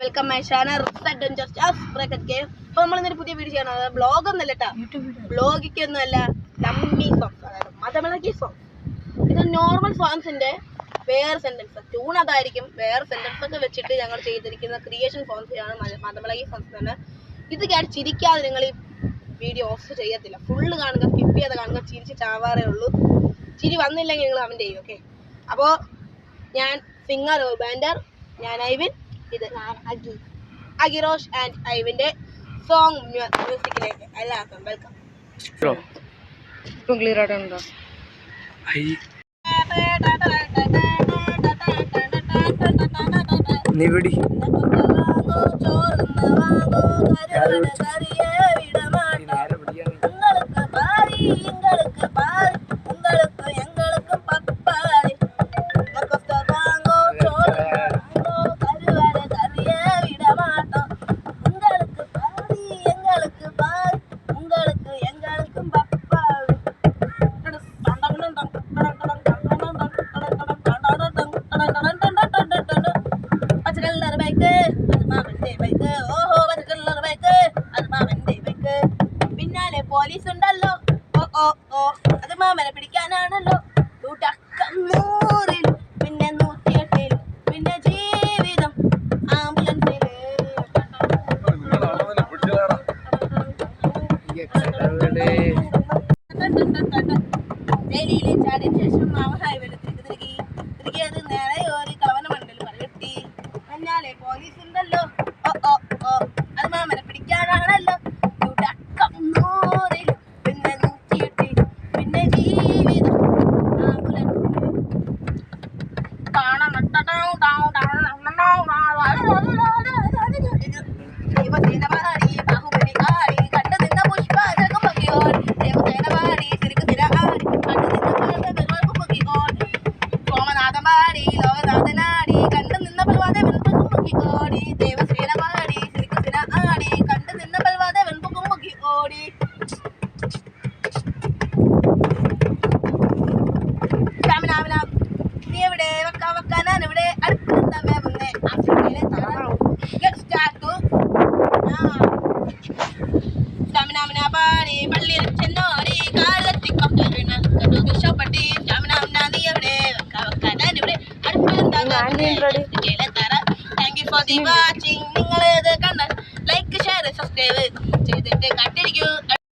Welcome my channel bracket game അപ്പോൾ നമ്മൾ ഇന്നൊരു പുതിയ വീഡിയോ ചെയ്യണം അതായത് ബ്ലോഗ് ഒന്നല്ല കേട്ടോ ബ്ലോഗിക്ക് ഒന്നല്ല ഡമ്മി സോങ്സ് അതായത് മതമിളകി സോങ്സ് ഇത് നോർമൽ സോങ്സിന്റെ വേറെ സെന്റൻസ് ട്യൂൺ അതായിരിക്കും വേറെ സെന്റൻസ് ഒക്കെ വെച്ചിട്ട് ഞങ്ങൾ ചെയ്തിരിക്കുന്ന ക്രിയേഷൻ സോങ്സ് ആണ് മത- മതമിളകി സോങ്സ് തന്നെ ഇത് കേട്ട് ചിരിക്കാതെ നിങ്ങൾ ഈ വീഡിയോ ഓഫ് ചെയ്യത്തില്ല. ഫുള്ള് കാണുക സ്കിപ്പ് ചെയ്യാതെ കാണുക ചിരിച്ച് ചാവാറേ ഉള്ളൂ. ചിരി വന്നില്ലെങ്കിൽ നിങ്ങൾ കമന്റ് ചെയ്യും ഓക്കെ അപ്പോൾ ഞാൻ സിംഗർ ബാൻഡർ ഞാൻ ഐവിൻ ഇത് അഖിൽ അഖിറോഷ് ആൻഡ് ഐവിന്റെ സോങ് മ്യൂസിക്കിലേക്ക് എല്ലാവർക്കും വെൽക്കം ഇപ്പം നിവിടി ഓ ഓ. അത് മാമനെ പിടിക്കാനാണല്ലോ. തുടക്കം നൂറിൽ പിന്നെ നൂറ്റിയെട്ടിൽ പിന്നെ ജീവിതം ആംബുലൻസിൽ ജയിലിൽ ചാടിയ ശേഷം മാമ പിന്നാലെ പോലീസ് ഉണ്ടല്ലോ ഓ ഓ ഓ. അത് മാമനെ đau đau đau đau đau đau đau đau đau đau đau đau നിങ്ങൾ ഇത് കണ്ട് ലൈക്ക് ഷെയർ സബ്സ്ക്രൈബ് ചെയ്തിട്ട് കണ്ടിരിക്കൂ